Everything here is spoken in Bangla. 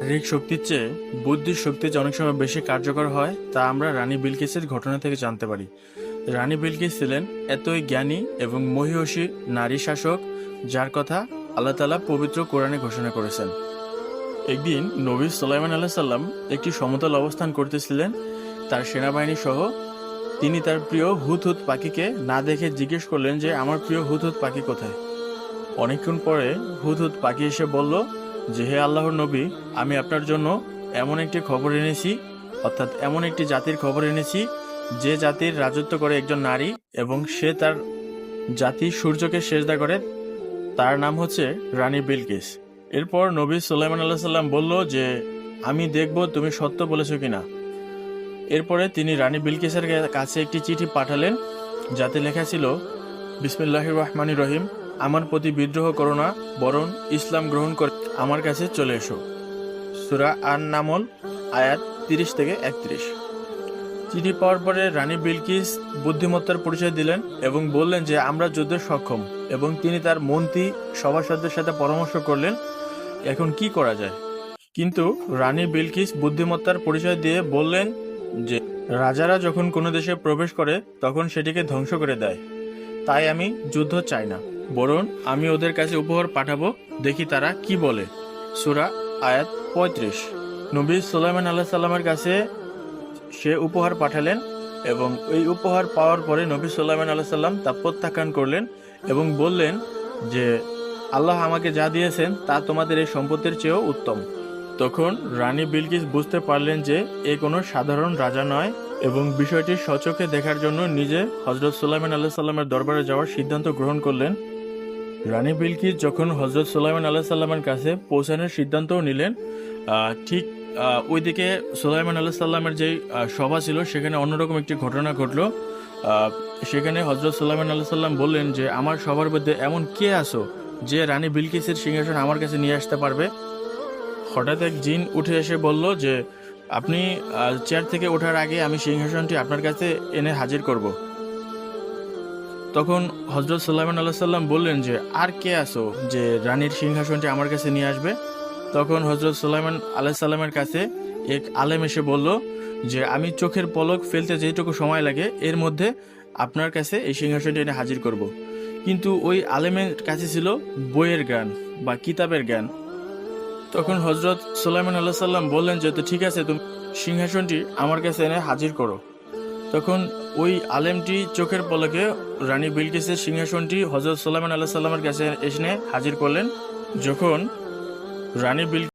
শারীরিক শক্তির চেয়ে বুদ্ধির শক্তি যে অনেক সময় বেশি কার্যকর হয়, তা আমরা রানী বিলকিসের ঘটনা থেকে জানতে পারি। রানী বিলকিস ছিলেন এতই জ্ঞানী এবং মহিষী নারী শাসক, যার কথা আল্লাহ তালা পবিত্র কোরআনে ঘোষণা করেছেন। একদিন নবী সাল্লামান আল্লাহ সাল্লাম একটি সমতল অবস্থান করতেছিলেন, তার সেনাবাহিনী সহ। তিনি তার প্রিয় হুত হুতহুত পাখিকে না দেখে জিজ্ঞেস করলেন যে, আমার প্রিয় হুতহুত পাখি কোথায়? অনেকক্ষণ পরে হুদহুদ পাখি এসে বলল যে হে আল্লাহর নবী, আমি আপনার জন্য এমন একটি খবর এনেছি, অর্থাৎ এমন একটি জাতির খবর এনেছি, যে জাতির রাজত্ব করে একজন নারী এবং সে তার জাতি সূর্যকে সেজদা করে, তার নাম হচ্ছে রানী বিলকিস। এরপর নবী সুলাইমান আল্লাহ সাল্লাম বলল যে, আমি দেখব তুমি সত্য বলেছ কিনা? এরপরে তিনি রানী বিলকিসের কাছে একটি চিঠি পাঠালেন, যাতে লেখা ছিল, বিসমিল্লাহির রহমানি রহিম আমার প্রতি বিদ্রোহ করো না, বরং ইসলাম গ্রহণ করে আমার কাছে চলে এসো। সুরা আন নামল আয়াত তিরিশ থেকে একত্রিশ। চিঠি পাওয়ার পরে রানী বিলকিস বুদ্ধিমত্তার পরিচয় দিলেন এবং বললেন যে আমরা যুদ্ধে সক্ষম এবং তিনি তার মন্ত্রী, সভাসদদের সাথে পরামর্শ করলেন, এখন কি করা যায়? কিন্তু রানী বিলকিস বুদ্ধিমত্তার পরিচয় দিয়ে বললেন যে, রাজারা যখন কোনো দেশে প্রবেশ করে, তখন সেটিকে ধ্বংস করে দেয়। তাই আমি যুদ্ধ চাই না। বরং আমি ওদের কাছে উপহার পাঠাবো, দেখি তারা কি বলে। সুরা আয়াত পঁয়ত্রিশ। নবী সুলাইমান আল্লাহ সাল্লামের কাছে সে উপহার পাঠালেন এবং এই উপহার পাওয়ার পরে নবী সুলাইমান আল্লাহ সাল্লাম তা প্রত্যাখ্যান করলেন এবং বললেন যে, আল্লাহ আমাকে যা দিয়েছেন তা তোমাদের এই সম্পত্তির চেয়েও উত্তম। তখন রানী বিলকিস বুঝতে পারলেন যে, এ কোনো সাধারণ রাজা নয় এবং বিষয়টি সচোখে দেখার জন্য নিজে হজরত সুলাইমান আল্লাহ সাল্লামের দরবারে যাওয়ার সিদ্ধান্ত গ্রহণ করলেন। রানী বিলকিস যখন হজরত সুলাইমান আল্লাহ সাল্লামের কাছে পৌঁছানোর সিদ্ধান্তও নিলেন ঠিক ওইদিকে সুলাইমান আল্লাহ সাল্লামের যে সভা ছিল, সেখানে অন্যরকম একটি ঘটনা ঘটলো। সেখানে হজরত সুলাইমান আল্লাহ সাল্লাম বললেন যে, আমার সবার মধ্যে এমন কে আসো যে রানী বিলকিসের সিংহাসন আমার কাছে নিয়ে আসতে পারবে? হঠাৎ এক জিন উঠে এসে বলল যে, আপনি চেয়ার থেকে ওঠার আগে আমি সিংহাসনটি আপনার কাছে এনে হাজির করব। তখন হজরত সাল্লামান আল্লাহ সাল্লাম বললেন যে, আর কে আসো যে রানীর সিংহাসনটি আমার কাছে নিয়ে আসবে? তখন হজরত সুলাইমান আল্লাহ সাল্লামের কাছে এক আলেম এসে বলল যে, আমি চোখের পলক ফেলতে যেটুকু সময় লাগে, এর মধ্যে আপনার কাছে এই সিংহাসনটি এনে হাজির করব। কিন্তু ওই আলেমের কাছে ছিল বইয়ের জ্ঞান বা কিতাবের জ্ঞান। তখন হজরত সুলাইমান আল্লাহ সাল্লাম বললেন যে, তো ঠিক আছে, তুমি সিংহাসনটি আমার কাছে এনে হাজির করো। তখন ওই আলেমটি চোখের পলকে রানী বিলকিসের সিংহাসনটি হজরত সাল্লামান আল্লাহ সাল্লামের কাছে এসে হাজির করলেন। যখন রানী বিল